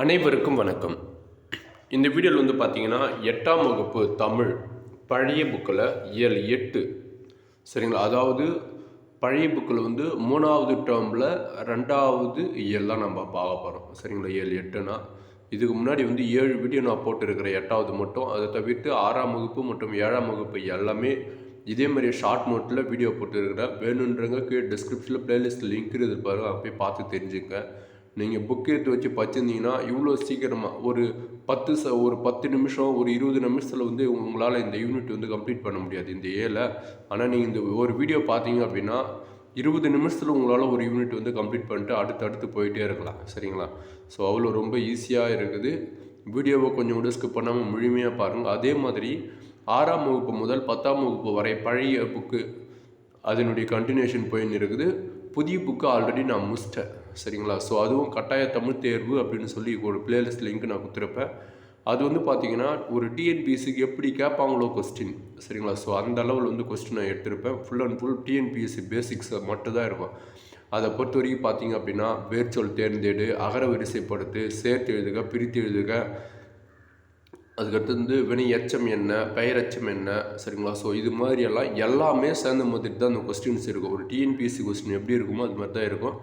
அனைவருக்கும் வணக்கம். இந்த வீடியோவில் வந்து பார்த்தீங்கன்னா எட்டாம் வகுப்பு தமிழ் பழைய புக்கில் இயல் எட்டு. சரிங்களா? அதாவது பழைய புக்கில் வந்து மூணாவது டேர்மில் ரெண்டாவது இயல் தான் நம்ம பார்க்க போகிறோம் சரிங்களா? இயல் எட்டுனா. இதுக்கு முன்னாடி வந்து ஏழு வீடியோ நான் போட்டிருக்கிறேன். எட்டாவது மட்டும். அதை தவிர்த்து ஆறாம் வகுப்பு மற்றும் ஏழாம் வகுப்பு எல்லாமே இதே மாதிரி ஷார்ட் நோட்டில் வீடியோ போட்டுருக்கிறேன். வேணுன்றவங்க கீழே டிஸ்கிரிப்ஷனில் பிளேலிஸ்ட் லிங்க் இருக்குது பாருங்க. போய் பார்த்து தெரிஞ்சுக்க நீங்கள் புக் எடுத்து வச்சு படிச்சிருந்தீங்கன்னா இவ்வளோ சீக்கிரமாக ஒரு பத்து ச ஒரு பத்து நிமிஷம் ஒரு இருபது நிமிஷத்தில் வந்து உங்களால் இந்த யூனிட் வந்து கம்ப்ளீட் பண்ண முடியாது இந்த ஏல ஆனால் நீங்கள் இந்த ஒரு வீடியோ பார்த்தீங்க அப்படின்னா இருபது நிமிஷத்தில் உங்களால் ஒரு யூனிட் வந்து கம்ப்ளீட் பண்ணிட்டு அடுத்து அடுத்து போயிட்டே இருக்கலாம் சரிங்களா? ஸோ அவ்வளோ ரொம்ப ஈஸியாக இருக்குது. வீடியோவை கொஞ்சம் கூட ஸ்கிப் பண்ணாமல் முழுமையாக பாருங்கள் அதே மாதிரி ஆறாம் வகுப்பு முதல் பத்தாம் வகுப்பு வரை பழைய புக்கு அதனுடைய கண்டினியூஷன் போயின்னு இருக்குது. புதிய புக்கு ஆல்ரெடி நான் முடிச்சிட்டேன். சரிங்களா? ஸோ அதுவும் கட்டாய தமிழ் தேர்வு அப்படின்னு சொல்லி ஒரு பிளேலிஸ்ட் லிங்க் நான் கொடுத்துருப்பேன். அது வந்து பார்த்தீங்கன்னா ஒரு டிஎன்பிஎஸ்சிக்கு எப்படி கேட்பாங்களோ கொஸ்டின் சரிங்களா? ஸோ அந்த அளவில் வந்து கொஸ்டின் நான் எடுத்திருப்பேன். Full and full TNPSC basics மட்டும் தான் இருக்கும். அதை பொறுத்த வரைக்கும் பார்த்தீங்க அப்படின்னா வேர்ச்சொல் தேர்ந்தேடு அகர வரிசைப்படுத்து சேர்த்து எழுதுக பிரித்து எழுதுக. அதுக்கடுத்து வந்து வினை எச்சம் என்ன பெயரெச்சம் என்ன சரிங்களா? ஸோ இது மாதிரியெல்லாம் எல்லாமே சேர்ந்த மாதிரி தான் அந்த கொஸ்டின்ஸ் இருக்கும். ஒரு டிஎன்பிஎஸ்சி கொஸ்டின் எப்படி இருக்குமோ அது மாதிரி தான் இருக்கும்.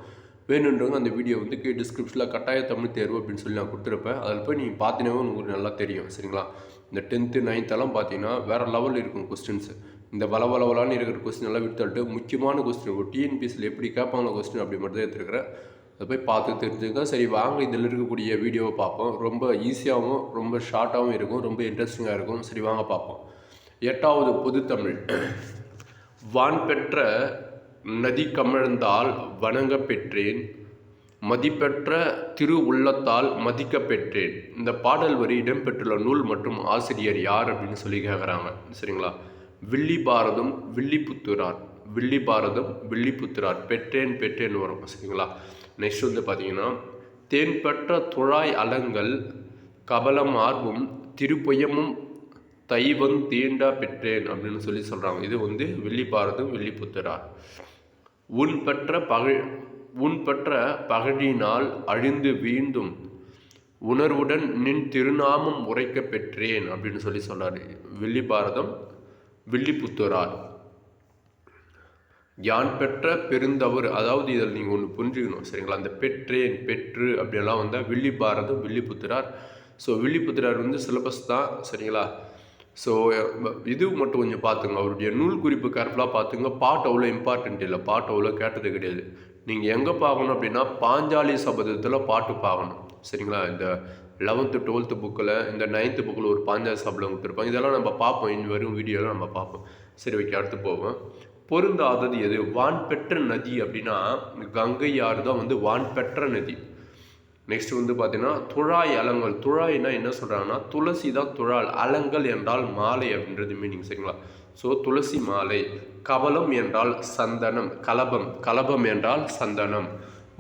வேணுன்றவங்க அந்த வீடியோ வந்து கீழே டிஸ்கிரிப்ஷனில் கட்டாய தமிழ் தேர்வு அப்படின்னு சொல்லி நான் கொடுத்துருப்பேன். அதில் போய் நீங்கள் பார்த்தீங்கன்னா உங்களுக்கு நல்லா தெரியும் சரிங்களா? இந்த டென்த்து நைன்த்தெல்லாம் பார்த்தீங்கன்னா வேறு லெவலில் இருக்கும் கொஸ்டின்ஸ் இந்த வள வளவலான்னு இருக்கிற கொஸ்டின் எல்லாம் விட்டுட்டு முக்கியமான கொஸ்டின் ஒரு டிஎன்பிஎஸ்சியில் எப்படி கேட்பாங்க கொஸ்டின் அப்படி மட்டும் தான் எடுத்துருக்கிறேன். அதை போய் பார்த்து தெரிஞ்சுக்க சரி வாங்க இதில் இருக்கக்கூடிய வீடியோவை பார்ப்போம். ரொம்ப ஈஸியாகவும் ரொம்ப ஷார்ட்டாகவும் இருக்கும் ரொம்ப இன்ட்ரெஸ்டிங்காக இருக்கும். சரி வாங்க பார்ப்போம். எட்டாவது பொதுத்தமிழ். வான் பெற்ற நதி கமழ்ந்தால் வணங்க பெற்றேன். மதிப்பெற்ற திரு உள்ளத்தால் மதிக்க பெற்றேன். இந்த பாடல் வரி இடம்பெற்றுள்ள நூல் மற்றும் ஆசிரியர் யார் அப்படின்னு சொல்லி கேட்குறாங்க சரிங்களா? வில்லி பாரதம் வில்லிபுத்துரார். வில்லி பாரதம் வில்லிபுத்துரார். பெற்றேன் பெற்றேன் வரும். சரிங்களா? நெக்ஸ்ட் வந்து பார்த்தீங்கன்னா தேன் பெற்ற துழாய் அலங்கள் கபலம் ஆர்வம் திருப்பயமும் தைவன் தீண்டா பெற்றேன் அப்படின்னு சொல்லி சொல்கிறாங்க இது வந்து வில்லி பாரதம் வில்லிபுத்துரார். உன் பெற்ற பகழ் உன் பெற்ற பகழினால் அழிந்து வீழ்ந்தும் உணர்வுடன் நின் திருநாமம் உரைக்க பெற்றேன் அப்படின்னு சொல்லி சொன்னார் வில்லிபாரதம் வில்லிபுத்தூரார். யான் பெற்ற பெருந்தவர் அதாவது இதில் நீங்கள் ஒன்று புரிஞ்சுக்கணும் சரிங்களா? அந்த பெற்றேன் பெற்று அப்படியெல்லாம் வந்தால் வில்லிபாரதம் வில்லிபுத்திரார். ஸோ வில்லிபுத்திரார் வந்து சிலபஸ் தான் சரிங்களா? ஸோ இது மட்டும் கொஞ்சம் பார்த்துங்க அவருடைய நூல் குறிப்பு கேர்ஃபுல்லாக பார்த்துங்க பாட்டு அவ்வளோ இம்பார்ட்டன்ட் இல்லை. பாட்டு அவ்வளோ கேட்டது கிடையாது. நீங்கள் எங்கே பார்க்கணும் அப்படின்னா பாஞ்சாலி சபதத்தில் பாட்டு பார்க்கணும் சரிங்களா? இந்த லெவன்த்து டுவெல்த்து புக்கில் இந்த நைன்த்து புக்கில் ஒரு பாஞ்சாலி சபதம் கொடுத்துருப்பாங்க. இதெல்லாம் நம்ம பார்ப்போம் இனி வரும் வீடியோலாம் நம்ம பார்ப்போம் சரி ஓகே அடுத்து போவோம். பொருந்தாதது எது? வான் பெற்ற நதி அப்படின்னா கங்கை ஆறு தான் வந்து வான் பெற்ற நதி. நெக்ஸ்ட் வந்து பார்த்தீங்கன்னா துழாய் அலங்கல். துழாய்னா என்ன சொல்கிறாங்கன்னா துளசி தான் துழால். அலங்கல் என்றால் மாலை அப்படின்றது மீனிங் சரிங்களா? ஸோ துளசி மாலை. கவலம் என்றால் சந்தனம். கலபம். கலபம் என்றால் சந்தனம்.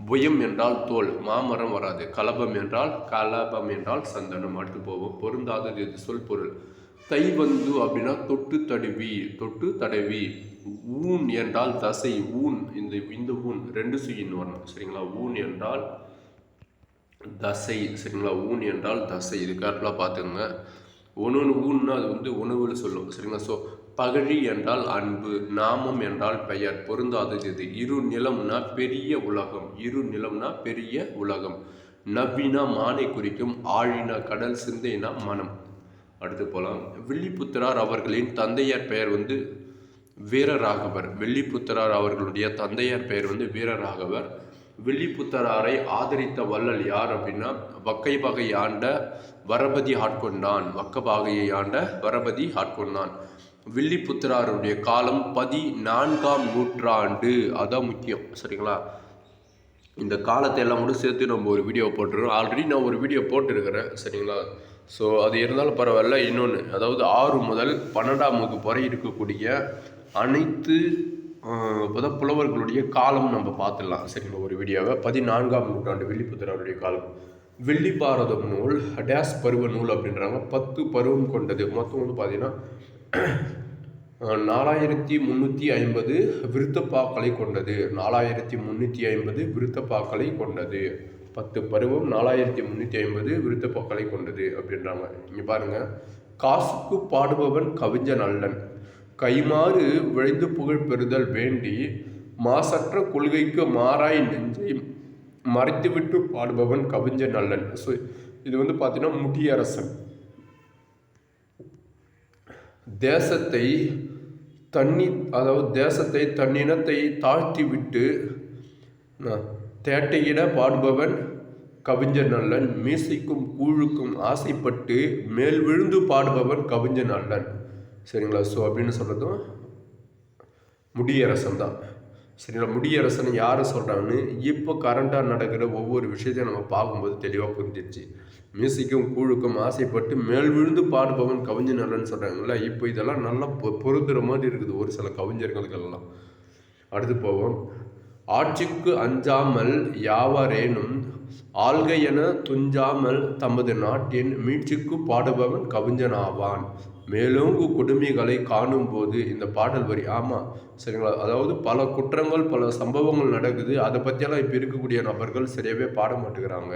புயம் என்றால் தோல். மாமரம் வராது. கலபம் என்றால் கலபம் என்றால் சந்தனம். அடுத்து போவோம். பொருந்தாதது இது சொல் பொருள். தை வந்து அப்படின்னா தொட்டு தடவி. தொட்டு தடவி. ஊன் என்றால் தசை. ஊன். இந்த இந்த ஊன். ரெண்டு சுயின்னு வரணும். சரிங்களா? ஊன் என்றால் தசை சரிங்களா? ஊன் என்றால் தசை. இது கரெக்டாக பார்த்துக்கோங்க. ஒன்று ஒன்று ஊன்னா அது வந்து உணவுன்னு சொல்லும். சரிங்களா? ஸோ பகழி என்றால் அன்பு நாமம் என்றால் பெயர் பொருந்தாதது இது இரு நிலம்னா பெரிய உலகம். இரு நிலம்னா பெரிய உலகம். நவ்வினா மானை குறிக்கும் ஆழினா கடல் சிந்தைனா மனம். அடுத்து போகலாம் வில்லிபுத்திரார் அவர்களின் தந்தையார் பெயர் வந்து வீரராகவர். வில்லிபுத்திரார் அவர்களுடைய தந்தையார் பெயர் வந்து வீரராகவர். வில்லிபுத்தராரை ஆதரித்த வள்ளல் யார் அப்படின்னா வக்கை பகை ஆண்ட வரபதி ஆட்கொண்டான் வக்க பாகையை ஆண்ட வரபதி ஆட்கொண்டான் வில்லிபுத்திராருடைய காலம் பதி நான்காம் நூற்றாண்டு. அதான் முக்கியம். சரிங்களா? இந்த காலத்தை எல்லாம் கூட சேர்த்து நம்ம ஒரு வீடியோ போட்டுருக்கோம். ஆல்ரெடி நான் ஒரு வீடியோ போட்டிருக்கிறேன். சரிங்களா? ஸோ அது இருந்தாலும் பரவாயில்ல. இன்னொன்று அதாவது ஆறு முதல் பன்னெண்டாம் வகுப்பு வரை இருக்கக்கூடிய அனைத்து புத புலவர்களுடைய காலம் நம்ம பார்த்துடலாம். சரிங்களா ஒரு வீடியோவை பதினான்காம் நூற்றாண்டு வெள்ளிப்புத்திரருடைய காலம். வெள்ளி பாரதம் நூல் டேஸ் பருவ நூல் அப்படின்றாங்க. பத்து பருவம் கொண்டது. மொத்தம் வந்து பார்த்தீங்கன்னா நாலாயிரத்தி முந்நூற்றி ஐம்பது விருத்தப்பாக்களை கொண்டது. நாலாயிரத்தி முந்நூற்றி ஐம்பது விருத்தப்பாக்களை கொண்டது. பத்து பருவம் நாலாயிரத்தி முந்நூற்றி ஐம்பது விருத்தப்பாக்களை கொண்டது அப்படின்றாங்க. இங்கே பாருங்கள் காசுக்கு பாடுபவன் கவிஞன் அல்லன். கைமாறு விளைந்து புகழ் பெறுதல் வேண்டி மாசற்ற கொள்கைக்கு மாறாய் நெஞ்சை மறைத்துவிட்டு பாடுபவன் கவிஞன் அல்லன் ஸோ இது வந்து பார்த்தீங்கன்னா முடியரசன் தேசத்தை தண்ணி அதாவது தேசத்தை தன்னினத்தை தாழ்த்தி விட்டு தேட்டையிட பாடுபவன் கவிஞர் நல்லன். மீசைக்கும் கூழுக்கும் ஆசைப்பட்டு மேல் விழுந்து பாடுபவன் கவிஞர் நல்லன். சரிங்களா? ஸோ அப்படின்னு சொல்கிறதும் முடியரசன் தான். சரிங்களா? முடியரசன் யார் சொல்கிறாங்கன்னு இப்போ கரண்ட்டாக நடக்கிற ஒவ்வொரு விஷயத்தையும் நம்ம பார்க்கும்போது தெளிவாக புரிஞ்சிருச்சு. மியூசிக்கும் கூழுக்கும் ஆசைப்பட்டு மேல் விழுந்து பாடுபவன் கவிஞர் நல்லன்னு சொல்கிறாங்களா இப்போ இதெல்லாம் நல்லா பொ பொருந்துற மாதிரி இருக்குது ஒரு சில கவிஞர்களுக்கெல்லாம். அடுத்து போவோம். ஆட்சிக்கு அஞ்சாமல் யாவரேனும் ஆள்கையென என துஞ்சாமல் தமது நாட்டின் மீட்சிக்கு பாடுபவன் கவிஞனாவான். மேலோங்கு கொடுமைகளை காணும் போது இந்த பாடல் வரி ஆமாம் சரிங்களா? அதாவது பல குற்றங்கள் பல சம்பவங்கள் நடக்குது. அதை பற்றியெல்லாம் இப்போ இருக்கக்கூடிய நபர்கள் சரியாகவே பாட மாட்டேங்கிறாங்க.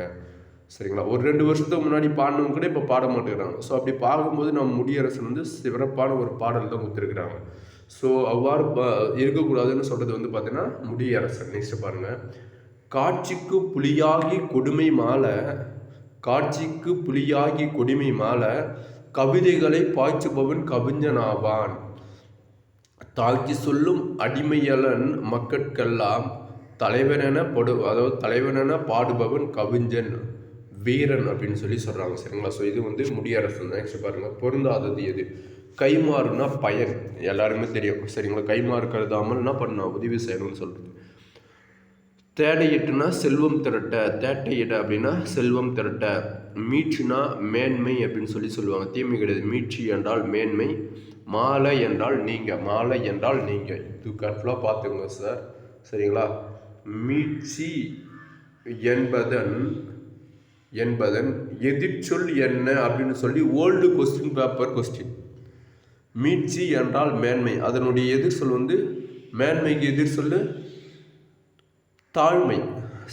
சரிங்களா? ஒரு ரெண்டு வருஷத்துக்கு முன்னாடி பாடணும் கூட இப்போ பாட மாட்டேங்கிறாங்க. ஸோ அப்படி பார்க்கும்போது நம்ம முடியரசன் வந்து சிறப்பான ஒரு பாடல் தான் கொடுத்துருக்குறாங்க. ஸோ அவ்வாறு இருக்கக்கூடாதுன்னு சொல்கிறது வந்து பார்த்தீங்கன்னா முடியரசன் நெக்ஸ்ட்டு பாருங்கள் காட்சிக்கு புலியாகி கொடுமை மாலை காட்சிக்கு புலியாகி கொடுமை மாலை கவிதைகளை பாய்ச்சுபவன் கவிஞனாவான். தாக்கி சொல்லும் அடிமையலன் மக்கட்கெல்லாம் தலைவனென படு அதாவது தலைவனென பாடுபவன் கவிஞன் வீரன் அப்படின்னு சொல்லி சொல்கிறாங்க சரிங்களா? ஸோ இது வந்து முடியரசன் நெக்ஸ்ட் பாருங்கள் பொருந்தாதது எது? கைமாறுனா பயன். எல்லாருமே தெரியும். சரிங்களா கைமாறு கருதாமல் என்ன பண்ணணும் உதவி செய்யணும்னு சொல்கிறது தேடையிட்டுனா செல்வம் திரட்ட. தேட்டையிட அப்படின்னா செல்வம் திரட்ட. மீட்சினா மேன்மை அப்படின்னு சொல்லி சொல்லுவாங்க. தீமை கிடையாது. மீட்சி என்றால் மேன்மை மாலை என்றால் நீங்கள் மாலை என்றால் நீங்கள் இது கரெக்டாக பார்த்துக்கோங்க சார் சரிங்களா? மீட்சி என்பதன் என்பதன் எதிர்ச்சொல் என்ன அப்படின்னு சொல்லி ஓல்டு கொஸ்டின் பேப்பர் கொஸ்டின் மீட்சி என்றால் மேன்மை. அதனுடைய எதிர்சொல் வந்து மேன்மைக்கு எதிர் சொல்லு தாழ்மை.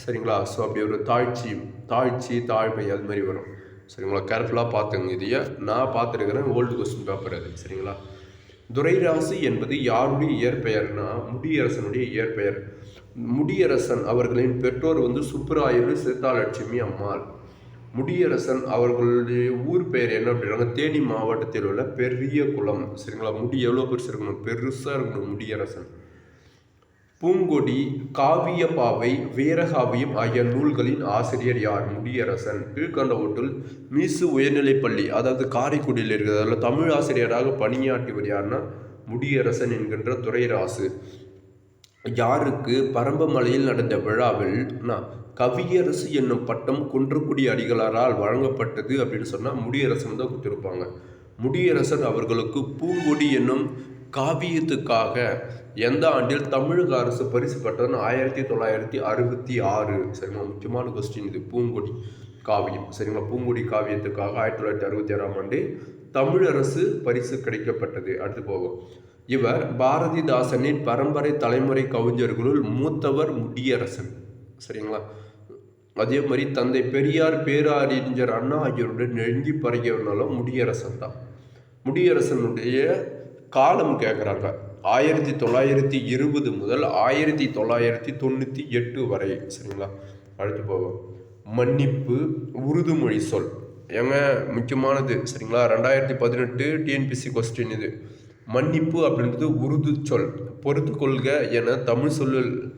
சரிங்களா? ஸோ அப்படி ஒரு தாழ்ச்சி தாழ்ச்சி தாழ்மை அது மாதிரி வரும். சரிங்களா? கேர்ஃபுல்லாக பார்த்துங்க இதையே. நான் பார்த்துருக்கிறேன் ஓல்டு கொஸ்டின் பேப்பர் அது. சரிங்களா? துரைராசி என்பது யாருடைய இயற்பெயர்னா முடியரசனுடைய இயற்பெயர். முடியரசன் அவர்களின் பெற்றோர் வந்து சுப்புராயரு சித்தாலட்சுமி அம்மாள். முடியரசன் அவர்களுடைய ஊர் பெயர் என்ன அப்படின்னா தேனி மாவட்டத்தில் உள்ள பெரிய குளம். சரிங்களா? முடி எவ்வளோ பெருசு இருக்கணும்? பெருசாக இருக்கணும் முடியரசன். பூங்கொடி காவிய பாவை வீரகாவியம் ஆகிய நூல்களின் ஆசிரியர் யார்? முடியரசன். கீழ்கண்ட கீழ்கண்டவற்றுள் மீசு உயர்நிலைப்பள்ளி அதாவது காரைக்குடியில் இருக்கிறது. அதில் தமிழ் ஆசிரியராக பணியாற்றியவர் யாருன்னா முடியரசன் என்கின்ற துறைராசு. யாருக்கு? பரம்பமலையில் நடந்த விழாவில் கவியரசு என்னும் பட்டம் குன்றக்குடி அடிகளாரால் வழங்கப்பட்டது அப்படின்னு சொன்னால் முடியரசன் தான் கொடுத்துருப்பாங்க. முடியரசன் அவர்களுக்கு பூங்கொடி என்னும் காவியத்துக்காக எந்த ஆண்டில் தமிழக அரசு பரிசு பெற்றதுன்னு ஆயிரத்தி தொள்ளாயிரத்தி அறுபத்தி ஆறு சரிங்களா முக்கியமான கொஸ்டின் இது. பூங்கொடி காவியம் சரிங்களா பூங்கொடி காவியத்துக்காக ஆயிரத்தி தொள்ளாயிரத்தி அறுபத்தி ஆறாம் ஆண்டு தமிழரசு பரிசு கிடைக்கப்பட்டது. அடுத்து போகும் இவர் பாரதிதாசனின் பரம்பரை தலைமுறை கவிஞர்களுள் மூத்தவர் முடியரசன். சரிங்களா? அதே மாதிரி தந்தை பெரியார் பேரறிஞர் அண்ணா ஆகியோருடன் நெருங்கி பறகியவனாலும் முடியரசன் தான். முடியரசனுடைய காலம் கேட்குறாங்க ஆயிரத்தி தொள்ளாயிரத்தி இருபது முதல் ஆயிரத்தி தொள்ளாயிரத்தி தொண்ணூற்றி எட்டு வரை சரிங்களா? அடுத்து போவோம். மன்னிப்பு உருதுமொழி சொல். ஏங்க முக்கியமானது சரிங்களா? ரெண்டாயிரத்தி பதினெட்டு டிஎன்பிசி கொஸ்டின் இது. மன்னிப்பு அப்படின்றது உருது சொல். பொறுத்து கொள்க என தமிழ் சொல்லல்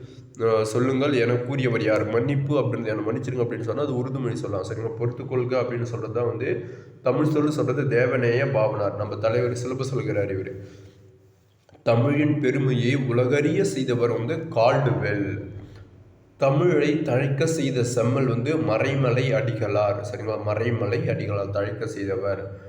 சொல்லுங்கள். என கூறியவர் யார் மன்னிப்பு அப்படின்னு என்னை மன்னிச்சிருங்க அப்படின்னு சொன்னால் அது உருது மொழி சொல்லலாம். சரிங்களா? பொறுத்து கொள்க அப்படின்னு சொல்கிறது தான் வந்து தமிழ் சொல்லு சொல்கிறது தேவநேய பாவனார். நம்ம தலைவர் சிலப சொல்கிறார் இவர். தமிழின் பெருமையை உலகறிய செய்தவர் வந்து கால்டுவெல். தமிழை தழைக்க செய்த செம்மல் வந்து மறைமலை அடிகளார். சரிங்களா? மறைமலை அடிகளார் தழைக்க செய்தவர்.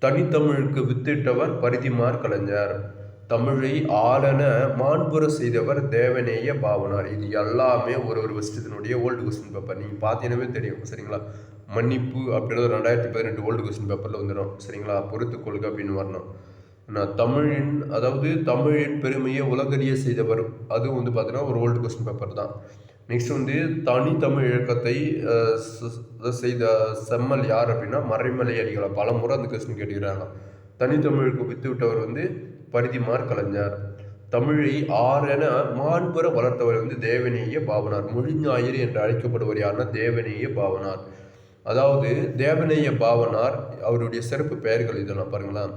தனித்தமிழுக்கு வித்திட்டவர் பரிதிமார் கலைஞர். தமிழை ஆளன மாண்புற செய்தவர் தேவநேய பாவனார். இது எல்லாமே ஒரு ஒரு வருஷத்தினுடைய ஓல்டு கொஸ்டின் பேப்பர் நீங்கள் பார்த்தீங்கன்னாவே தெரியும். சரிங்களா? மன்னிப்பு அப்படின்றது ரெண்டாயிரத்தி பதினெட்டு ஓல்டு கொஸ்டின் பேப்பரில் வந்துடும் சரிங்களா? பொறுத்து கொள்கை அப்படின்னு வரணும். நான் தமிழின் அதாவது தமிழின் பெருமையை உலகறிய செய்தவர் அதுவும் வந்து பார்த்தீங்கன்னா ஒரு ஓல்டு கொஸ்டின் பேப்பர் தான். நெக்ஸ்ட் வந்து தனித்தமிழ் இயக்கத்தை செய்த செம்மல் யார் அப்படின்னா மறைமலை அடிகளை? பல முறை அந்த கொஸ்டின் கேட்டுக்கிறாங்க. தனித்தமிழுக்கு வித்து விட்டவர் வந்து பரிதிமார் கலைஞர். தமிழை ஆறென மாண்புற வளர்த்தவர் வந்து தேவநேய பாவனார். மொழிஞாயிறு என்று அழைக்கப்படுவர் யாருன்னா தேவநேய பாவனார். அதாவது தேவநேய பாவனார் அவருடைய சிறப்பு பெயர்கள் இதெல்லாம் பாருங்களேன்.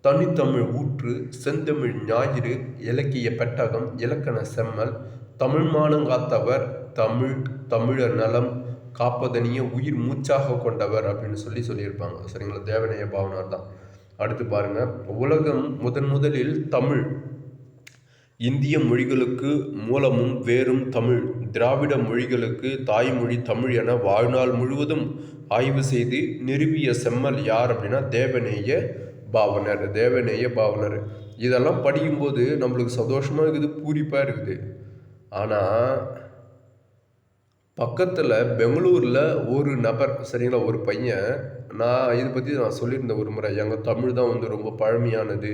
தனித்தமிழ் ஊற்று செந்தமிழ் ஞாயிறு இலக்கிய பெட்டகம் இலக்கண செம்மல் தமிழ் மானங்காத்தவர் தமிழ் தமிழர் நலம் காப்பதனிய உயிர் மூச்சாக கொண்டவர் அப்படின்னு சொல்லி சொல்லியிருப்பாங்க. சரிங்களா? தேவநேய பாவனார் தான். அடுத்து பாருங்க. உலகம் முதன் முதலில் தமிழ். இந்திய மொழிகளுக்கு மூலமும் வேறும் தமிழ். திராவிட மொழிகளுக்கு தாய்மொழி தமிழ் என வாழ்நாள் முழுவதும் ஆய்வு செய்து நிறுவிய செம்மல் யார் அப்படின்னா தேவநேய பாவனர். தேவநேய பாவனர். இதெல்லாம் படிக்கும்போது நம்மளுக்கு சந்தோஷமாக இருக்குது பூரிப்பாக இருக்குது. ஆனால் பக்கத்தில் பெங்களூரில் ஒரு நபர் சரிங்களா ஒரு பையன் நான் இதை பற்றி நான் சொல்லியிருந்தேன் ஒரு முறை. எங்கள் தமிழ் தான் வந்து ரொம்ப பழமையானது.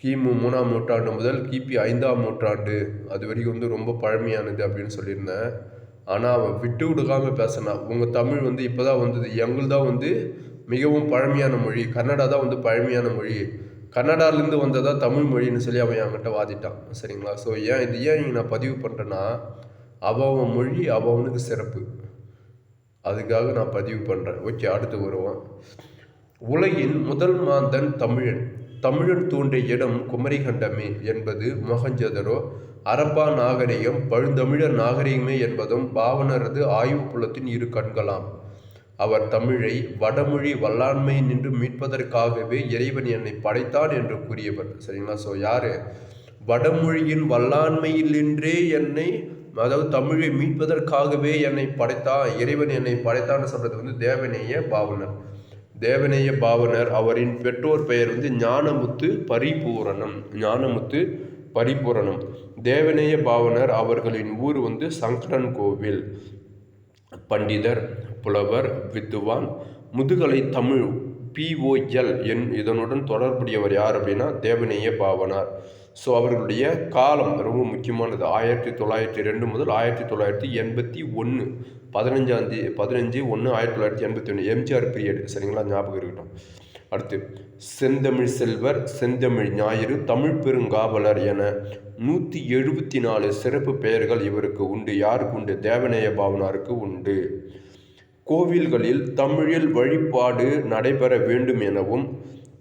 கிமு மூணாம் நூற்றாண்டு முதல் கிபி ஐந்தாம் நூற்றாண்டு அது வரைக்கும் வந்து ரொம்ப பழமையானது அப்படின்னு சொல்லியிருந்தேன். ஆனால் அவன் விட்டு விடுக்காமல் பேசினான் உங்கள் தமிழ் வந்து இப்போ தான் வந்தது. எங்கள் தான் வந்து மிகவும் பழமையான மொழி. கன்னடா தான் வந்து பழமையான மொழி. கன்னடாலேருந்து வந்ததா தமிழ் மொழின்னு சொல்லி அவன் என்கிட்ட வாதிட்டான். சரிங்களா? ஸோ ஏன் இது ஏன் நான் பதிவு பண்ணுறேன்னா அவன் மொழி அவனுக்கு சிறப்பு. அதுக்காக நான் பதிவு பண்ணுறேன் ஓகே அடுத்து வருவோம். உலகின் முதல் மாந்தன் தமிழன். தமிழன் தோன்றிய இடம் குமரிகண்டமே என்பது மொஹஞ்சதரோ அரப்பா நாகரிகம் பழுந்தமிழர் நாகரிகமே என்பதும் பாவனரது ஆய்வு புலத்தின் இரு கண்களாம். அவர் தமிழை வடமொழி வல்லாண்மை நின்று மீட்பதற்காகவே இறைவன் என்னை படைத்தான் என்று கூறியவர். சரிங்களா? ஸோ யாரு? வடமொழியின் வல்லாண்மையிலின்றே என்னை அதாவது தமிழை மீட்பதற்காகவே என்னை படைத்தான் இறைவன் என்னை படைத்தான்னு சொல்றது வந்து தேவநேய பாவனர். தேவநேய பாவனர் அவரின் பெற்றோர் பெயர் வந்து ஞானமுத்து பரிபூரணம். ஞானமுத்து பரிபூரணம். தேவநேய பாவனர் அவர்களின் ஊர் வந்து சங்கரன் கோவில். பண்டிதர் புலவர் வித்துவான் முதுகலை தமிழ் பிஓஎல் என் இதனுடன் தொடர்புடையவர் யார் அப்படின்னா தேவநேய பாவனார். ஸோ அவர்களுடைய காலம் ரொம்ப முக்கியமானது. ஆயிரத்தி தொள்ளாயிரத்தி ரெண்டு முதல் ஆயிரத்தி தொள்ளாயிரத்தி எண்பத்தி ஒன்று பதினஞ்சாந்தி பதினஞ்சு ஒன்று ஆயிரத்தி தொள்ளாயிரத்தி எண்பத்தி ஒன்று எம்ஜிஆர் பீரியட் சரிங்களா? ஞாபகம் இருக்கட்டும். அடுத்து செந்தமிழ் செல்வர் செந்தமிழ் ஞாயிறு தமிழ் பெருங்காவலர் என நூற்றி எழுபத்தி நாலு சிறப்பு பெயர்கள் இவருக்கு உண்டு. யாருக்கு உண்டு? தேவநேய பாவனாருக்கு உண்டு. கோவில்களில் தமிழில் வழிபாடு நடைபெற வேண்டும் எனவும்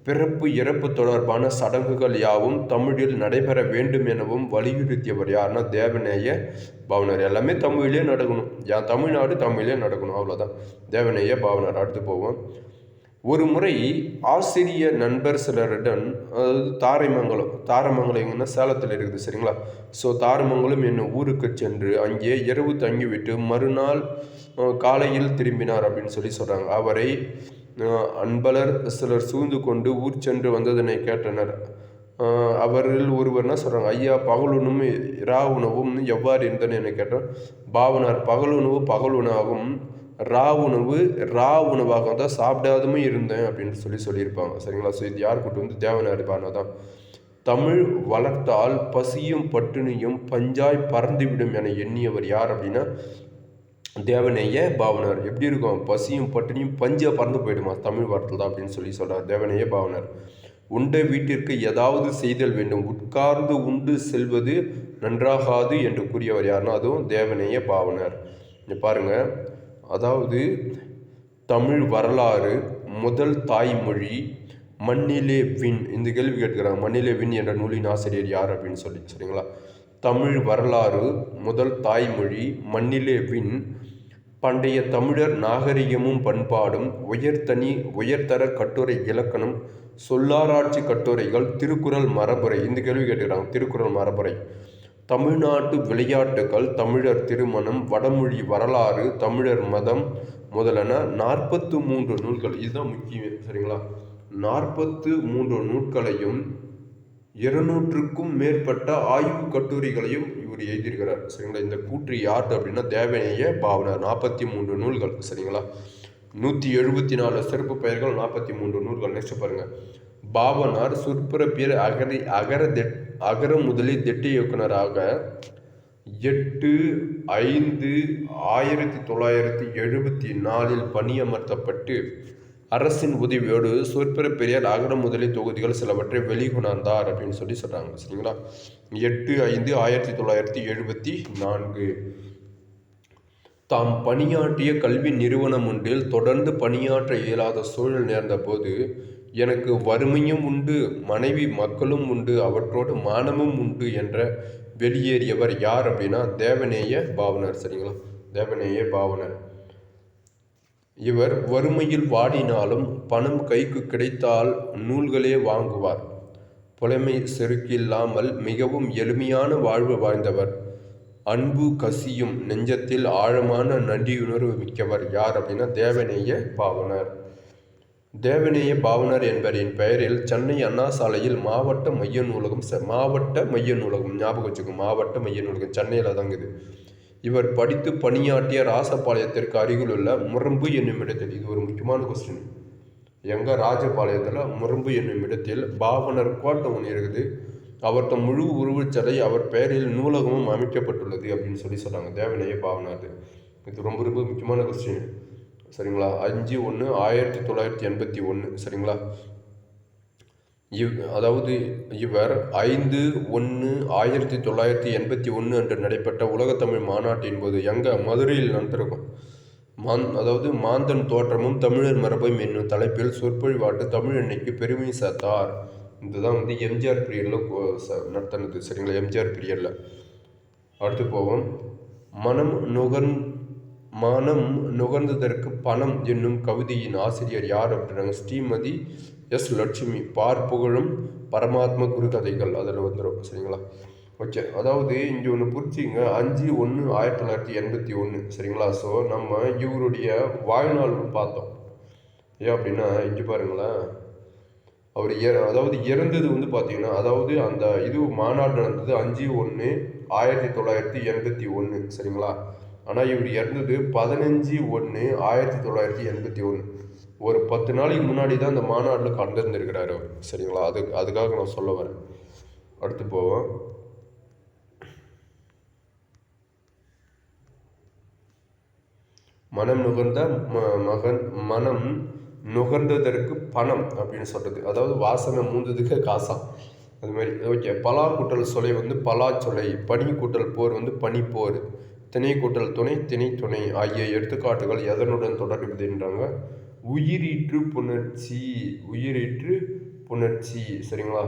பிறப்பு இறப்பு தொடர்பான சடங்குகள் யாவும் தமிழில் நடைபெற வேண்டும் எனவும் வலியுறுத்தியவர் யாருன்னா தேவநேய பாவனர். எல்லாமே தமிழிலே நடக்கணும். என் தமிழ்நாடு தமிழிலே நடக்கணும். அவ்வளோதான் தேவநேய பாவனர். அடுத்து போவோம். ஒரு முறை ஆசிரிய நண்பர் சிலருடன் அதாவது தாரைமங்கலம் தாரமங்கலம் எங்கன்னா சேலத்தில் இருக்குது சரிங்களா? ஸோ தாரமங்கலம் என்னும் ஊருக்கு சென்று அங்கே இரவு தங்கிவிட்டு மறுநாள் காலையில் திரும்பினார் அப்படின்னு சொல்லி சொல்கிறாங்க அவரை அன்பலர் சிலர் சூழ்ந்து கொண்டு ஊர் சென்று வந்ததனை கேட்டனர். அவர்கள் அவரில் ஒருவர் என்ன சொல்கிறாங்க ஐயா பகலுணும் இரா உணவும் எவ்வாறு இருந்தன என கேட்டால் பாவனார் பகல் உணவு பகல் உணவாகும். ரா உணவு ரா உணவாக தான் சாப்பிடாதமே இருந்தேன் அப்படின்னு சொல்லி சொல்லியிருப்பாங்க. சரிங்களா? ஸோ இது யார் கூட்டு வந்து? தேவனார் பானா தான். தமிழ் வளர்த்தால் பசியும் பட்டினியும் பஞ்சாய் பறந்துவிடும் என எண்ணியவர் யார் அப்படின்னா தேவநேய பாவனர். எப்படி இருக்கும்? பசியும் பட்டினியும் பஞ்சா பறந்து போயிடுமா? தமிழ் வார்த்தை தான் அப்படின்னு சொல்லி சொல்கிறார் தேவநேய பாவனர். உண்ட வீட்டிற்கு ஏதாவது செய்தல் வேண்டும். உட்கார்ந்து உண்டு செல்வது நன்றாகாது என்று கூறியவர் யாருன்னா? அதுவும் தேவநேய பாவனர். இங்க பாருங்கள் அதாவது தமிழ் வரலாறு முதல் தாய்மொழி மண்ணிலே வின் இந்த கேள்வி கேட்கிறாங்க. மண்ணிலே வின் என்ற நூலின் ஆசிரியர் யார் அப்படின்னு சொல்லி சரிங்களா? தமிழ் வரலாறு முதல் தாய்மொழி மண்ணிலே வின் பண்டைய தமிழர் நாகரிகமும் பண்பாடும் உயர்தனி உயர்தர கட்டுரை இலக்கணம் சொல்லாராய்ச்சி கட்டுரைகள் திருக்குறள் மரபுரை இந்த கேள்வி கேட்டுக்கிறாங்க திருக்குறள் மரபுரை. தமிழ்நாட்டு விளையாட்டுகள் தமிழர் திருமணம் வடமொழி வரலாறு தமிழர் மதம் முதலென நாற்பத்து மூன்று நூல்கள். இதுதான் முக்கியம் சரிங்களா? நாற்பத்து மூன்று நூல்களையும் இருநூற்றுக்கும் மேற்பட்ட ஆய்வு கட்டுரைகளையும் இவர் எழுதியிருக்கிறார். சரிங்களா? இந்த கூற்று யார்து அப்படின்னா தேவநேய பாவனர் நாற்பத்தி மூன்று நூல்கள். சரிங்களா? நூற்றி எழுபத்தி நாலு சிறப்பு பெயர்கள் நாற்பத்தி மூன்று நூல்கள். நெக்ஸ்ட் பாருங்கள் பாவனார் சுற்புறப்பியர் அகரி அகர தெட் அகர முதலி திட்ட இயக்குனராக எட்டு ஐந்து ஆயிரத்தி தொள்ளாயிரத்தி எழுபத்தி நாலில் பணியமர்த்தப்பட்டு அரசின் உதவியோடு சொற்பெற பெரியார் அகர முதலி தொகுதிகள் சிலவற்றை வெளிக்கொணர்ந்தார் அப்படின்னு சொல்லி சொல்கிறாங்க சரிங்களா? எட்டு ஐந்து ஆயிரத்தி தொள்ளாயிரத்தி எழுபத்தி நான்கு. தாம் பணியாற்றிய கல்வி நிறுவனம் ஒன்றில் தொடர்ந்து பணியாற்ற இயலாத சூழல் நேர்ந்த போது எனக்கு வறுமையும் உண்டு மனைவி மக்களும் உண்டு அவற்றோடு மானமும் உண்டு என்ற வெளியேறியவர் யார் அப்படின்னா தேவநேய பாவனர் சரிங்களா? தேவநேய பாவனர். இவர் வறுமையில் வாடினாலும் பணம் கைக்கு கிடைத்தால் நூல்களே வாங்குவார். புலமை செருக்கில்லாமல் மிகவும் எளிமையான வாழ்வு வாழ்ந்தவர் அன்பு கசியும் நெஞ்சத்தில் ஆழமான நன்றியுணர்வு மிக்கவர் யார் அப்படின்னா தேவநேய பாவனர். தேவநேய பாவனர் என்பரின் பெயரில் சென்னை அண்ணா சாலையில் மாவட்ட மைய நூலகம் மாவட்ட மைய நூலகம் ஞாபகம் வச்சுக்கோங்க மாவட்ட மைய நூலகம் சென்னையில் தாங்குது இவர் படித்து பணியாற்றிய ராசபாளையத்திற்கு அருகிலுள்ள முரம்பு என்னும் இடத்தில் இது ஒரு முக்கியமான கொஸ்டின் எங்கள் ராஜபாளையத்தில் முரம்பு என்னும் இடத்தில் பாவனர் கோட்டை ஒன்று இருக்குது. அவர்த்த முழு உருவச்சலை அவர் பெயரில் நூலகமும் அமைக்கப்பட்டுள்ளது அப்படின்னு சொல்லி சொன்னாங்க. தேவனைய பாவனார் இது ரொம்ப ரொம்ப முக்கியமான கொஸ்டின் சரிங்களா? அஞ்சு ஒன்று ஆயிரத்தி தொள்ளாயிரத்தி எண்பத்தி ஒன்று சரிங்களா? இவ் அதாவது இவர் ஐந்து ஒன்று ஆயிரத்தி தொள்ளாயிரத்தி எண்பத்தி ஒன்று அன்று நடைபெற்ற உலகத்தமிழ் மாநாட்டின் போது எங்கே? மதுரையில் நடந்திருக்கும். மாந் அதாவது மாந்தன் தோற்றமும் தமிழர் மரபும் என்னும் தலைப்பில் சொற்பொழிவாட்டு தமிழ் அன்னைக்கு பெருமை சேர்த்தார். இதுதான் வந்து எம்ஜிஆர் பீரியடில் நடத்தினது. சரிங்களா? எம்ஜிஆர் பீரியடில் அடுத்து போவோம். மனம் நுகர் மனம் நுகர்ந்ததற்கு பணம் என்னும் கவிதையின் ஆசிரியர் யார் அப்படின்னாங்க? ஸ்ரீமதி எஸ் லட்சுமி பார்ப்புகழும் பரமாத்ம குருகதைகள். அதில் வந்துடும் சரிங்களா? ஓகே அதாவது இங்கே ஒன்று புரிச்சிங்க அஞ்சு ஒன்று ஆயிரத்தி தொள்ளாயிரத்தி எண்பத்தி ஒன்று சரிங்களா? ஸோ நம்ம இவருடைய வாழ்நாளும் பார்த்தோம். ஏன் அப்படின்னா இங்கே பாருங்களேன். அவர் இற அதாவது இறந்தது வந்து பார்த்தீங்கன்னா அதாவது அந்த இது மாநாடு நடந்தது அஞ்சு ஒன்று ஆயிரத்தி தொள்ளாயிரத்தி எண்பத்தி ஒன்று சரிங்களா? ஆனால் இவர் இறந்தது பதினஞ்சு ஒன்று ஆயிரத்தி தொள்ளாயிரத்தி எண்பத்தி ஒன்று ஒரு பத்து நாளைக்கு முன்னாடி தான் இந்த மாநாட்டில் கலந்துருந்துருக்கிறாரு அவர். சரிங்களா? அது அதுக்காக நான் சொல்ல வரேன். அடுத்து போவோம். மனம் நுகர்ந்த ம மகன் மனம் நுகர்ந்ததற்கு பணம் அப்படின்னு சொல்கிறது அதாவது வாசனை மூந்ததுக்கு காசா. அது மாதிரி. ஓகே. பலா கூட்டல் சொலை வந்து பலா சொலை பனி கூட்டல் போர் வந்து பனிப்போர் திணை கூட்டல் துணை திணை துணை ஆகிய எடுத்துக்காட்டுகள் எதனுடன் தொடர்புதுன்றாங்க உயிரீற்று புணர்ச்சி உயிரீற்று புணர்ச்சி சரிங்களா?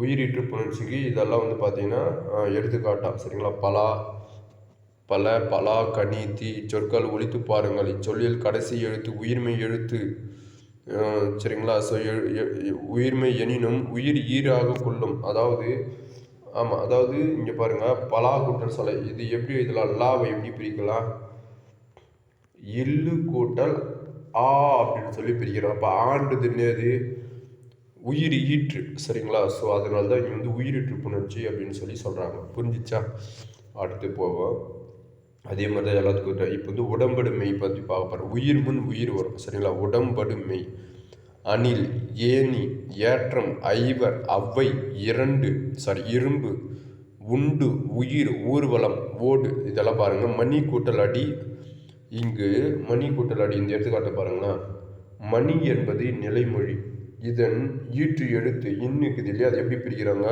உயிரீற்று புணர்ச்சிக்கு இதெல்லாம் வந்து பார்த்தீங்கன்னா எடுத்துக்காட்டா சரிங்களா? பலா பல பலா கனி தீ சொற்கள் ஒழித்து பாருங்கள். இச்சொல்லில் கடைசி எழுத்து உயிர்மை எழுத்து. சரிங்களா? ஸோ உயிர்மை எனினும் உயிர் ஈராக கொள்ளும். அதாவது ஆமாம் அதாவது இங்கே பாருங்கள் பலா கூட்டல் சொலை. இது எப்படி இதில் லாவை எப்படி பிரிக்கலாம்? எள்ளு கூட்டல் ஆ அப்படின்னு சொல்லி பிரிக்கிறோம். அப்போ ஆண்டு என்னது? உயிர் ஈற்று. சரிங்களா? ஸோ அதனால தான் இங்கே வந்து உயிரிற்று புணர்ச்சி அப்படின்னு சொல்லி சொல்கிறாங்க புரிஞ்சிச்சா? அடுத்து போவோம். அதே மாதிரி தான் எல்லாத்துக்கும் இப்போ வந்து உடம்படு மெய் பற்றி பார்க்க போகிறோம் உயிர் முன் உயிர் வரும். சரிங்களா? உடம்படு மெய். அணில் ஏணி ஏற்றம் ஐவர் அவ்வை இரண்டு சாரி இரும்பு உண்டு உயிர் ஊர்வலம் ஓடு. இதெல்லாம் பாருங்கள் மணி கூட்டல் அடி இங்கு மணி கூட்டல் அடி இந்த எடுத்துக்காட்டை பாருங்களேன் மணி என்பது நிலைமொழி. இதன் ஈற்று எழுத்து இன்னு இருக்குது இல்லையா? அது எப்படி பிரிக்கிறாங்க?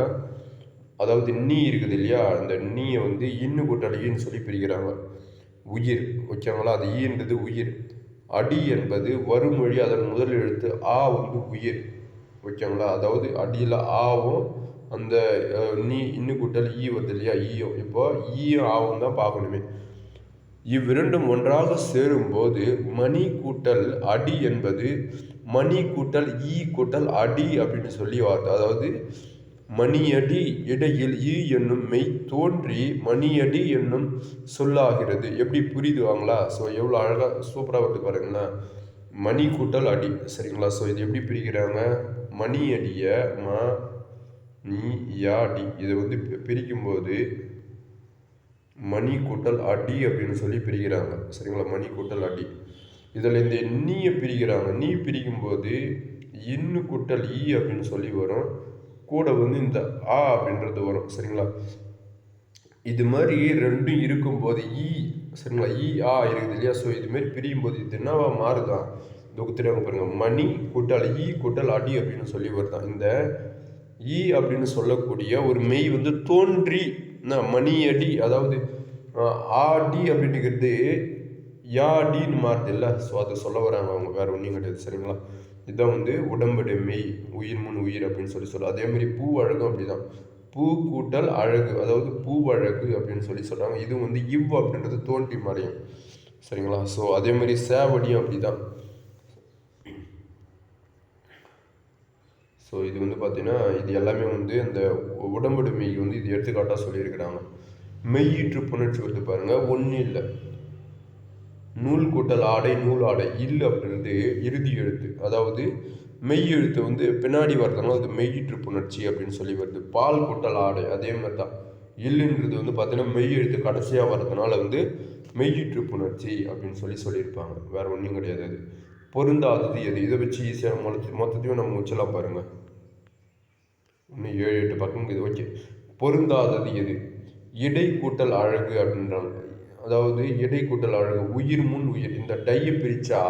அதாவது நீ இருக்குது இல்லையா? அந்த நீயை வந்து இன்னு கூட்டல் ஈன்னு சொல்லி பிரிக்கிறாங்க. உயிர் ஓகேங்களா அது ஈன்றது உயிர். அடி என்பது வருமொழி அதன் முதல் எழுத்து ஆ வந்து உயிர். ஓகேங்களா அதாவது அடியில் ஆவும் அந்த நீ இன்னு கூட்டல் ஈ வருது இல்லையா? ஈயும் இப்போ ஈயும் ஆவும் தான் பார்க்கணுமே. இவ்விரண்டும் ஒன்றாக சேரும்போது மணி கூட்டல் அடி என்பது மணி கூட்டல் ஈ கூட்டல் அடி அப்படின்னு சொல்லி வார்த்தை. அதாவது மணியடி இடையில் ஈ என்னும் மெய் தோன்றி மணியடி என்னும் சொல்லாகிறது. எப்படி புரியுதுவாங்களா ஸோ எவ்வளோ அழகாக சூப்பராக வந்து பாருங்களேன். மணி கூட்டல் அடி. சரிங்களா? ஸோ இது எப்படி பிரிக்கிறாங்க? மணி அடியை ம நீ யா டி. இதை வந்து பிரிக்கும்போது மணி கூட்டல் அடி அப்படின்னு சொல்லி பிரிக்கிறாங்க சரிங்களா? மணி கூட்டல் அடி. இதில் இந்த நீயை பிரிக்கிறாங்க நீ பிரிக்கும்போது இன்னு கூட்டல் ஈ அப்படின்னு சொல்லி வரும். கூட வந்து இந்த ஆ அப்படின்றது வரும். சரிங்களா? இது மாதிரி ரெண்டும் இருக்கும்போது ஈ சரிங்களா? ஈ ஆ இருக்குது இல்லையா? ஸோ இதுமாரி பிரியும் போது இது என்னவா மாறுதான் தொகுத்துட்டாங்க பாருங்கள் மணி கூட்டல் ஈ கூட்டல் அடி அப்படின்னு சொல்லி வருதான் இந்த ஈ அப்படின்னு சொல்லக்கூடிய ஒரு மெய் வந்து தோன்றி மணி அடி அதாவது ஆடி அப்படின்னுங்கிறது யாடின்னு மாறுது இல்லை ஸோ அதை சொல்ல வராங்க அவங்க வேற ஒன்றும் கிடையாது சரிங்களா? இதுதான் வந்து உடம்புடைய மெய் உயிர் முன் உயிர் அப்படின்னு சொல்லி சொல்ல அதே மாதிரி பூ அழகும் அப்படிதான். பூ கூட்டல் அழகு அதாவது பூ அழகு அப்படின்னு சொல்லி சொல்கிறாங்க இது வந்து இவ் அப்படின்றது தோன்றி மறையும் சரிங்களா? ஸோ அதே மாதிரி சேவடியும் அப்படி தான் ஸோ இது வந்து பார்த்தீங்கன்னா இது எல்லாமே வந்து அந்த உடம்படு மெய் வந்து இது எடுத்துக்காட்டாக சொல்லியிருக்கிறாங்க. மெய்யிற்று புணர்ச்சி வந்து பாருங்கள் ஒன்றும் இல்லை. நூல் கூட்டல் ஆடை நூல் ஆடை இல் அப்படின்றது இறுதி எழுத்து. அதாவது மெய் எழுத்து வந்து பின்னாடி வர்றதுனால அது மெய்யிற்று புணர்ச்சி அப்படின்னு சொல்லி வருது. பால் கூட்டல் ஆடை அதே மாதிரி தான் இல்லுன்றது வந்து பார்த்தீங்கன்னா மெய் எழுத்து கடைசியாக வர்றதுனால வந்து மெய்யிற்று புணர்ச்சி அப்படின்னு சொல்லி சொல்லியிருப்பாங்க. வேறு ஒன்றும் கிடையாது அது. பொருந்தாதது எது? இதை வச்சு ஈஸியாக மொத்த மொத்தத்தையும் நம்ம முச்சலாம் பாருங்கள் இன்னும் ஏழு எட்டு பக்கம் இது ஓகே. பொருந்தாதது எது? இடை கூட்டல் அழகு அப்படின்றாங்க. அதாவது இடை கூட்டல் அழகு உயிர் முன் உயிர். இந்த டையை பிரித்தா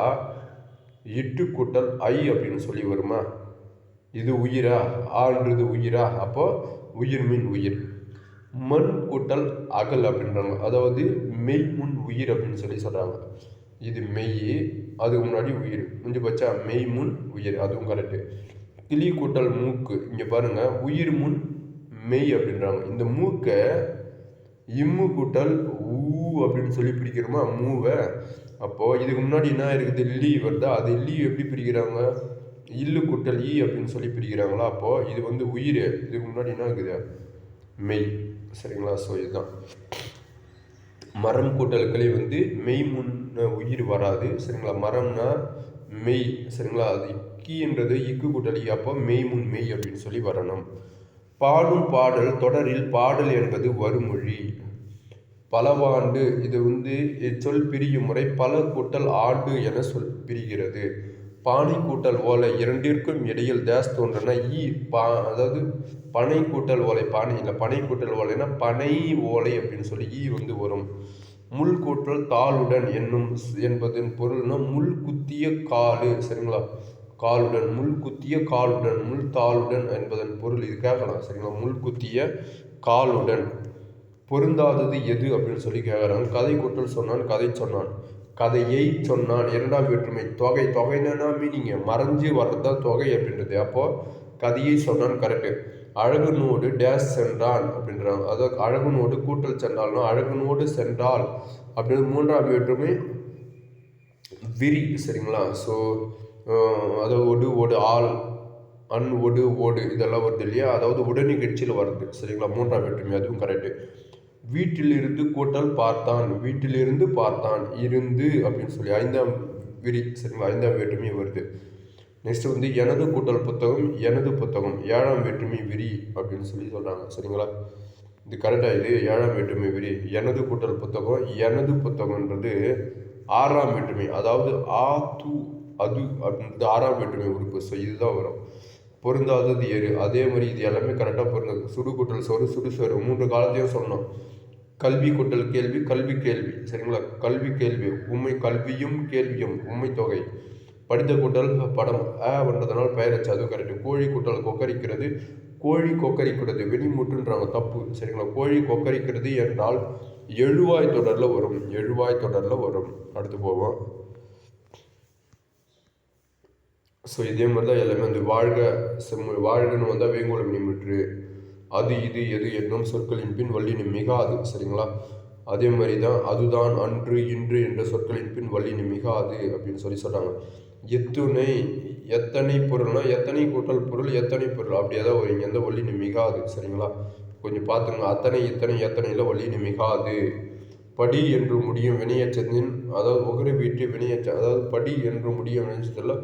இட்டு கூட்டல் ஐ அப்படின்னு சொல்லி வருமா? இது உயிரா? ஆன்றது உயிரா? அப்போ உயிர் மின் உயிர். மண் கூட்டல் அகல் அப்படின்றாங்க. அதாவது மெய் முன் உயிர் அப்படின்னு சொல்லி சொல்கிறாங்க இது மெய் அதுக்கு முன்னாடி உயிர். முடிஞ்சு பச்சா? மெய் முன் உயிர். அதுவும் கரெக்டு கிளி கூட்டல் மூக்கு. இங்கே பாருங்கள் உயிர் முன் மெய் அப்படின்றாங்க. இந்த மூக்கை இம்மு கூட்டல் ஊ அப்படின்னு சொல்லி பிரிக்கிறோமா? மூவை. அப்போது இதுக்கு முன்னாடி என்ன இருக்குது லீ வருதா? அது லீ எப்படி பிரிக்கிறாங்க? இல்லு கூட்டல் ஈ அப்படின்னு சொல்லி பிரிக்கிறாங்களா? அப்போது இது வந்து உயிர். இதுக்கு முன்னாடி என்ன இருக்குது மெய். சரிங்களா? ஸோ இதுதான். மரம் கூட்டல்களை வந்து மெய் முன்ன உயிர் வராது. சரிங்களா? மரம்னா மெய். சரிங்களா? அது கீன்றது இக்கு கூட்டல் அப்போ மெய் முன் மெய் அப்படின்னு சொல்லி வரணும். பாடும் பாடல் தொடரில் பாடல் என்பது வருமொழி. பலவாண்டு இது வந்து சொல் பிரியும் முறை பல கூட்டல் ஆண்டு என சொல் பிரிகிறது. பானை கூட்டல் ஓலை இரண்டிற்கும் இடையில் டேஸ் தோன்றன ஈ பா அதாவது பனை கூட்டல் ஓலை பானை இல்லை பனை கூட்டல் ஓலைன்னா பனை ஓலை அப்படின்னு சொல்லி ஈ வந்து வரும். முள் கூட்டல் தாளுடன் என்னும் என்பதன் பொருள்னா முள் குத்திய காலு சரிங்களா? காலுடன் முள் குத்திய காலுடன் முள் தாளுடன் என்பதன் பொருள் இது கேட்கலாம் சரிங்களா? முள் குத்திய காலுடன். பொருந்தாதது எது அப்படின்னு சொல்லி கேட்குறாங்க கதை கூட்டல் சொன்னான் கதை சொன்னான். கதையை சொன்னான். இரண்டாம் வேற்றுமை தொகை. தொகைன்னா மீனிங்க மறைஞ்சு வர்றது தான் தொகை அப்படின்றது. அப்போது கதையை சொன்னான் கரெக்டு அழகுனோடு டேஸ் சென்றான் அப்படின்றாங்க அதாவது அழகுனோடு கூட்டல் சென்றால்னா அழகுனோடு சென்றால். அப்படின்னு மூன்றாம் வேற்றுமை விரி சரிங்களா? ஸோ அதாவது ஒடு ஒடு ஆள் அன் ஒடு ஓடு இதெல்லாம் வருது இல்லையா? அதாவது உடனிகழ்ச்சியில் வருது. சரிங்களா? மூன்றாம் வேற்றுமை அதுவும் கரெக்டு வீட்டிலிருந்து கூட்டல் பார்த்தான். வீட்டிலிருந்து பார்த்தான். இருந்து அப்படின்னு சொல்லி ஐந்தாம் விரி சரிங்களா? ஐந்தாம் வேற்றுமை வருது. நெக்ஸ்ட் வந்து எனது கூட்டல் புத்தகம் எனது புத்தகம் ஏழாம் வேற்றுமை விரி அப்படின்னு சொல்லி சொல்கிறாங்க சரிங்களா? இது கரெக்டாக இது ஏழாம் வேற்றுமை விரி. எனது கூட்டல் புத்தகம் எனது புத்தகன்றது ஆறாம் வேற்றுமை அதாவது ஆ து அது அப்படின்றது ஆறாம் வேற்றுமை உறுப்பு. ஸோ இதுதான் வரும். பொருந்தாதது ஏறு. அதே மாதிரி இது எல்லாமே கரெக்டாக பொருந்தது சுடு சொறு சோறு. மூன்று காலத்தையும் சொன்னோம் கல்வி கூட்டல் கேள்வி கல்வி கேள்வி. சரிங்களா? கல்வி கேள்வி. உண்மை கல்வியும் கேள்வியும். உண்மை தொகை. படித்த கூட்டல் படம். ஆ பண்ணுறதுனால பெயரச்சு அதுவும் கரெக்டு கோழி கூட்டல் கொக்கரிக்கிறது. கோழி கொக்கரிக்கிறது. வெளிமுட்டுன்றாங்க தப்பு. சரிங்களா? கோழி கொக்கரிக்கிறது என்றால் எழுவாய் தொடரில் வரும். எழுவாய் தொடரில் வரும். அடுத்து போவோம். ஸோ இதே மாதிரி தான் எல்லாமே வந்து வாழ்க செம்மொழி வாழ்கன்னு வந்தால் வேங்கோலம் நிமிற்று அது இது எது என்னும் சொற்களின் பின் வள்ளினும் மிகாது சரிங்களா? அதே மாதிரி தான் அதுதான் அன்று இன்று என்ற சொற்களின் பின் வள்ளினும் மிகாது அப்படின்னு சொல்லி சொல்கிறாங்க எத்துணை எத்தனை பொருள்னா எத்தனை கூட்டல் பொருள் எத்தனை பொருள்? அப்படி தான் வருவீங்க இங்கே எந்த வல்லினி மிகாது சரிங்களா? கொஞ்சம் பார்த்துங்க அத்தனை இத்தனை எத்தனையில் வல்லினி மிகாது படி என்று முடியும் வினையச்சத்தின் அதாவது உகர வீட்டு வினையச்ச அதாவது படி என்று முடியும் வினையச்சத்தில்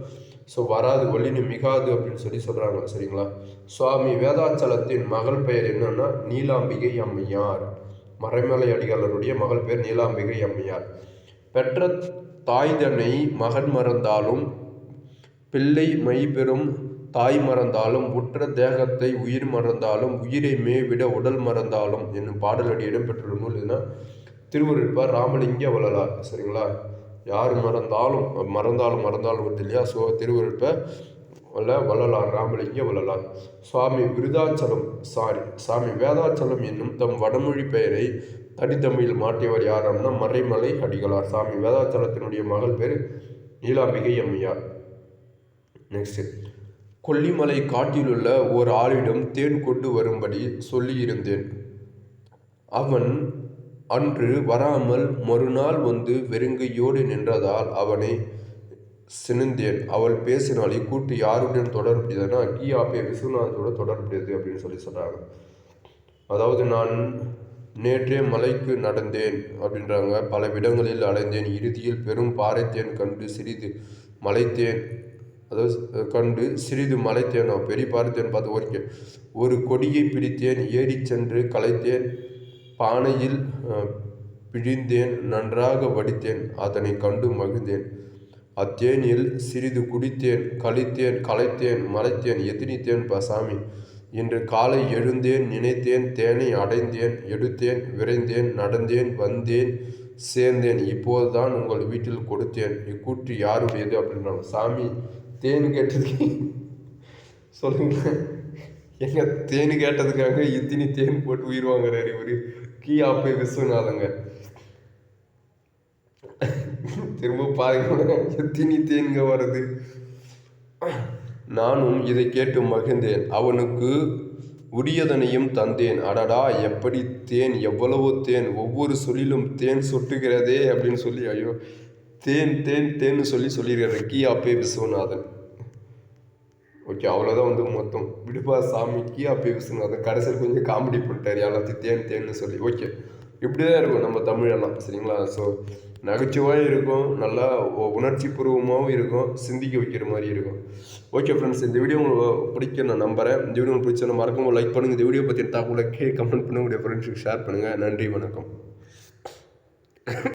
ஸோ வராது ஒளினு மிகாது அப்படின்னு சொல்லி சொல்கிறாங்க சரிங்களா? சுவாமி வேதாச்சலத்தின் மகள் பெயர் என்னன்னா நீலாம்பிகை அம்மையார். மறைமலை அடிகாலருடைய மகள் பெயர் நீலாம்பிகை அம்மையார். பெற்ற தாய்தனை மகன் மறந்தாலும் பிள்ளை மை பெறும் தாய் மறந்தாலும் உற்ற தேகத்தை உயிர் மறந்தாலும் உயிரை மேவிட உடல் மறந்தாலும் என்னும் பாடலடி இடம்பெற்றுள்ள நூல் என்ன திருவருட்பார் ராமலிங்க வள்ளலார் சரிங்களா? யார் மறந்தாலும் மறந்தாலும் மறந்தாலும் வருது இல்லையா? ஸோ திருவருட்ப வல்ல வள்ளலார் ராமலிங்க வள்ளலார். சுவாமி விருதாச்சலம் சாரி சாமி வேதாச்சலம் என்னும் தம் வடமொழி பெயரை தனித்தமிழில் மாற்றியவர் யாரம்னா மறைமலை அடிகளார். சாமி வேதாச்சலத்தினுடைய மகள் பேர் நீலாம்பிகை அம்மையார். நெக்ஸ்ட் கொல்லிமலை காட்டிலுள்ள ஓர் ஆளிடம் தேன் கொண்டு வரும்படி சொல்லியிருந்தேன். அவன் அன்று வராமல் மறுநாள் வந்து வெறுங்கையோடு நின்றதால் அவனை சினந்தேன். அவள் பேசினால் இக்கூட்டு யாருடன் தொடர்புடையதுன்னா? கியாபே விஸ்வநாதோட தொடர்புடையது அப்படின்னு சொல்லி சொல்கிறாங்க அதாவது நான் நேற்றே மலைக்கு நடந்தேன் அப்படின்றாங்க. பல விடங்களில் அலைந்தேன். இறுதியில் பெரும் பாறைத்தேன். கண்டு சிறிது மலைத்தேன். அதாவது கண்டு சிறிது மலைத்தேன். பெரிய பாறைத்தேன் பார்த்து ஓரிக்க ஒரு கொடியை பிடித்தேன். ஏறி சென்று கலைத்தேன். பானையில் பிழிந்தேன் நன்றாக வடித்தேன் அதனை கண்டு மகிழ்ந்தேன். அத்தேனில் சிறிது குடித்தேன் கழித்தேன் களைத்தேன் மலைத்தேன் எதினித்தேன் பசாமி. இன்று காலை எழுந்தேன் நினைத்தேன் தேனை அடைந்தேன் எடுத்தேன் விரைந்தேன் நடந்தேன் வந்தேன் சேர்ந்தேன். இப்போதுதான் உங்கள் வீட்டில் கொடுத்தேன். இக்கூற்று யாருடையது அப்படின்றாங்க சாமி தேன் கேட்டதுக்கு சொல்லுங்க. எங்க தேன் கேட்டதுக்காக இத்தினி தேன் போட்டு உயிர் வாங்குறாரு இவரு. கீ ஆப்பே விஸ்வநாதங்க. திரும்ப பாருங்க எத்தினி தேன்க வருது. நானும் இதை கேட்டு மகிழ்ந்தேன். அவனுக்கு உரியதனையும் தந்தேன். அடடா எப்படி தேன் எவ்வளவு தேன்? ஒவ்வொரு சொல்லிலும் தேன் சொட்டுகிறதே அப்படின்னு சொல்லி ஐயோ தேன் தேன் தேன்னு சொல்லி சொல்லியிருக்காரு கி ஆப்பே விஸ்வநாதன். ஓகே அவ்வளோதான் வந்து மொத்தம். விடுபா சாமிக்கு அப்போ விசுங்க. அதை கடைசியில் கொஞ்சம் காமெடி பண்ணிட்டார். எல்லாத்தையும் தேன் தேன்னு சொல்லி. ஓகே இப்படி தான் இருக்கும் நம்ம தமிழெல்லாம். சரிங்களா? ஸோ நகைச்சுவாக இருக்கும். நல்லா உணர்ச்சி பூர்வமாகவும் இருக்கும். சிந்திக்க வைக்கிற மாதிரி இருக்கும். ஓகே ஃப்ரெண்ட்ஸ் இந்த வீடியோ உங்களுக்கு பிடிக்க நான் நம்புகிறேன் இந்த வீடியோ உங்களுக்கு பிடிச்சா மறக்காம லைக் பண்ணுங்கள் இந்த வீடியோ பற்றி தகவலை கே கமெண்ட் பண்ணுங்க. உங்களுடைய ஃப்ரெண்ட்ஸுக்கு ஷேர் பண்ணுங்கள் நன்றி வணக்கம்.